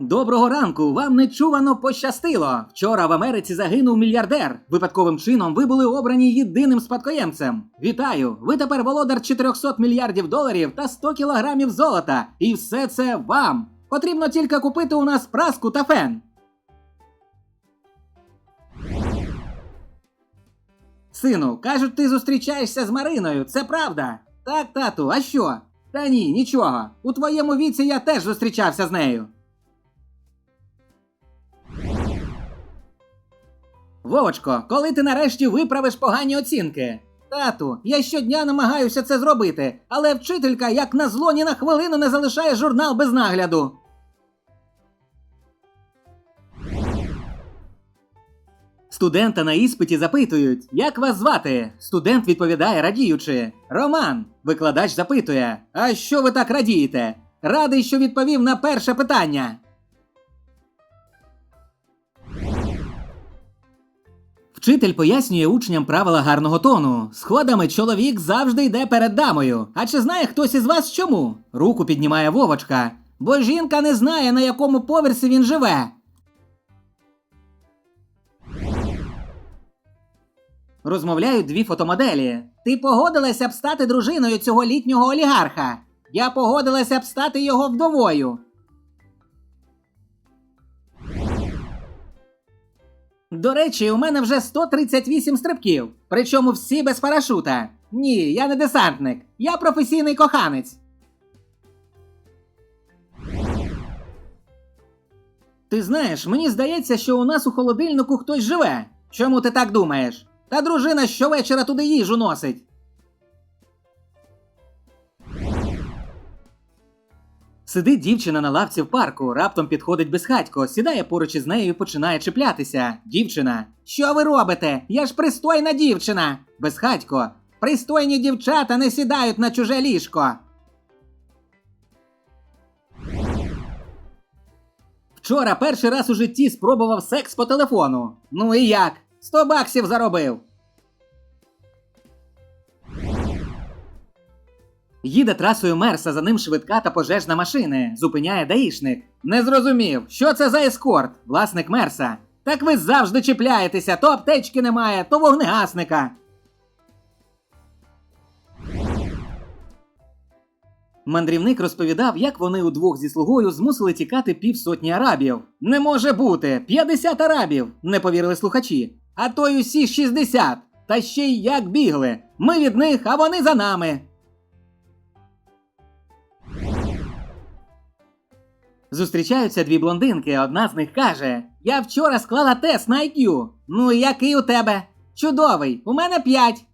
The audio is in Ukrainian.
Доброго ранку! Вам нечувано пощастило. Вчора в Америці загинув мільярдер. Випадковим чином ви були обрані єдиним спадкоємцем. Вітаю! Ви тепер володар 400 мільярдів доларів та 100 кілограмів золота. І все це вам. Потрібно тільки купити у нас праску та фен. Сину, кажуть, ти зустрічаєшся з Мариною, це правда. Так, тату, а що? Та ні, нічого. У твоєму віці я теж зустрічався з нею. Вовочко, коли ти нарешті виправиш погані оцінки? Тату, я щодня намагаюся це зробити, але вчителька, як на зло, ні на хвилину не залишає журнал без нагляду. Студента на іспиті запитують, як вас звати? Студент відповідає, радіючи. Роман. Викладач запитує: А що ви так радієте? Радий, що відповів на перше питання. Вчитель пояснює учням правила гарного тону. Сходами чоловік завжди йде перед дамою. А чи знає хтось із вас чому? Руку піднімає Вовочка. Бо жінка не знає, на якому поверсі він живе. Розмовляють дві фотомоделі. Ти погодилася б стати дружиною цього літнього олігарха. Я погодилася б стати його вдовою. До речі, у мене вже 138 стрибків, причому всі без парашута. Ні, я не десантник, я професійний коханець. Ти знаєш, мені здається, що у нас у холодильнику хтось живе. Чому ти так думаєш? Та дружина щовечора туди їжу носить. Сидить дівчина на лавці в парку, раптом підходить безхатько, сідає поруч із нею і починає чіплятися. Дівчина. Що ви робите? Я ж пристойна дівчина. Безхатько. Пристойні дівчата не сідають на чуже ліжко. Вчора перший раз у житті спробував секс по телефону. Ну і як? 100 баксів заробив. Їде трасою Мерса, за ним швидка та пожежна машини. Зупиняє даїшник. Не зрозумів, що це за ескорт, власник Мерса. Так ви завжди чіпляєтеся, то аптечки немає, то вогнегасника. Мандрівник розповідав, як вони удвох зі слугою змусили тікати півсотні арабів. Не може бути! 50 арабів! не повірили слухачі. А то й усі 60. Та ще й як бігли. Ми від них, а вони за нами. Зустрічаються дві блондинки, одна з них каже: Я вчора склала тест на IQ. Ну який у тебе? Чудовий, у мене 5.